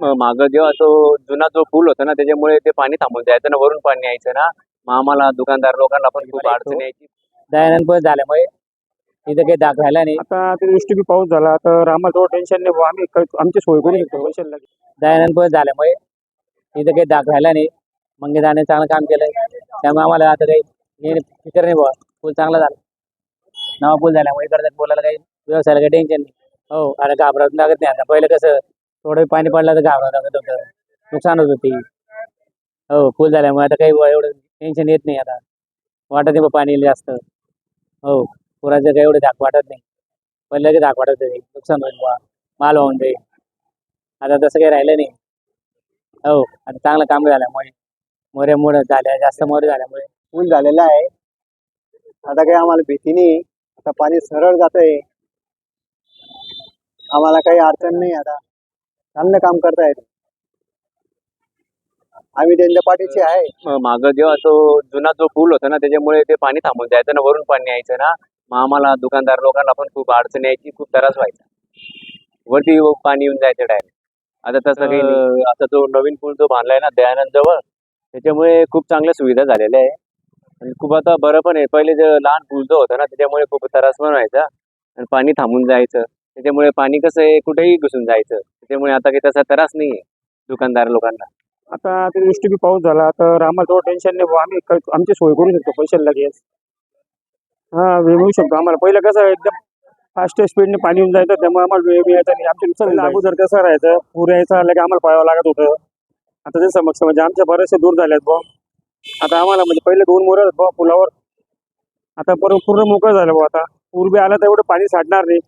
मागं जेव्हा तो जुना जो पूल होता ना त्याच्यामुळे ते पाणी थांबून जायचं ना वरून पाणी यायचं ना. मग आम्हाला दुकानदार लोकांना पण खूप अडचण यायची. दयानंद पण झाल्यामुळे तिथं काही दाग राहिला नाही. आता बी पाऊस झाला तर आम्हाला थोडं टेन्शन नाही बुवा. आम्ही क- आमची सोय करू शकतो दयानंद पण झाल्यामुळे तिथं काही दाग राहिला नाही. मंगेदाने चांगलं काम केलंय त्यामुळे आम्हाला आता काही फिकर नाही बुवा. पूल चांगला झाला. नवा पूल झाल्यामुळे इकडच्या पोलाला काही व्यवसायाला काही टेन्शन नाही. हो आता घाबरावं लागत नाही आता. पहिलं कसं थोडं पाणी पडलं तर घाबरावं लागत नुकसान होत होती. हो फुल झाल्यामुळे आता काही एवढं टेन्शन येत नाही आता. वाटत नाही बुवा पाणी जास्त. हो पुराचं काही एवढं धाक वाटत नाही. पहिलं की धाक वाटत नाही नुकसान होईल बुवा. माल वाहून जाईल. आता तसं काही राहिलं नाही. हो आता चांगलं काम झाल्यामुळे. मोरे मोड झाल्या जास्त मोरे झाल्यामुळे. पूल झालेला आहे. आता काही आम्हाला भीती नाही. आता पाणी सरळ जात आहे आम्हाला काही अडचण नाही आता. चांगलं काम करतायत. आम्ही त्यांच्या पाठीशी आहे. मग जेव्हा तो जुना जो पूल होता ना त्याच्यामुळे ते पाणी थांबून जायचं ना वरून पाणी यायचं ना मग आम्हाला दुकानदार लोकांना पण खूप अडचण यायची खूप त्रास व्हायचा. वरती पाणी येऊन जायचं डायरेक्ट आता तसं काही नाही. आता जो नवीन पूल जो बांधलाय ना दयानंद जवळ त्याच्यामुळे खूप चांगल्या सुविधा झालेल्या आहे. आणि खूप आता बरं पण आहे. पहिले जे लहान पूल जो होता ना त्याच्यामुळे खूप त्रास पण व्हायचा. आणि पाणी थांबून जायचं. त्याच्यामुळे पाणी कसं आहे कुठेही घुसून जायचं. त्याच्यामुळे आता काही तसा त्रास नाही आहे दुकानदार लोकांना. आता अतिवृष्टी बी पाऊस झाला तर आम्हाला थोडं टेन्शन नाही बुवा. आम्ही क- आमची सोय करू शकतो पैशाला लगेच. हा वेळ मिळू शकतो आम्हाला. पहिलं कसं एकदम फास्ट स्पीडने पाणी येऊन जायचं त्यामुळे आम्हाला वेळ मिळायचा नाही. आमच्या नुकसान अगोदर कसं राहायचं पूर यायचं आलं की आम्हाला पळावं लागत होतं. आता ते समक्ष म्हणजे आमच्या बरेचसे दूर झालेत बुवा. आता आम्हाला म्हणजे पहिले दोन मोर बुवा पुलावर. आता पूर्ण पूर्ण मोकळं झालं बुवा आता. पूर बी आला तर एवढं पाणी साठणार नाही.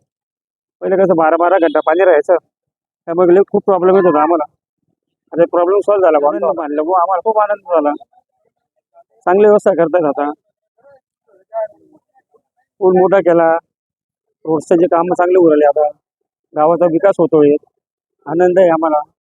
पहिले कसं बारा बारा घंटा पाणी राहायचं. त्यामुळे खूप प्रॉब्लेम येत होता आम्हाला. आता प्रॉब्लेम सॉल्व्ह झाला मानलं बुवा आम्हाला खूप आनंद झाला. चांगली व्यवस्था करतात आता. पूल मोठा केला. रोडचे जे कामं चांगले उरले आता. गावाचा विकास होतोय. आनंद आहे आम्हाला.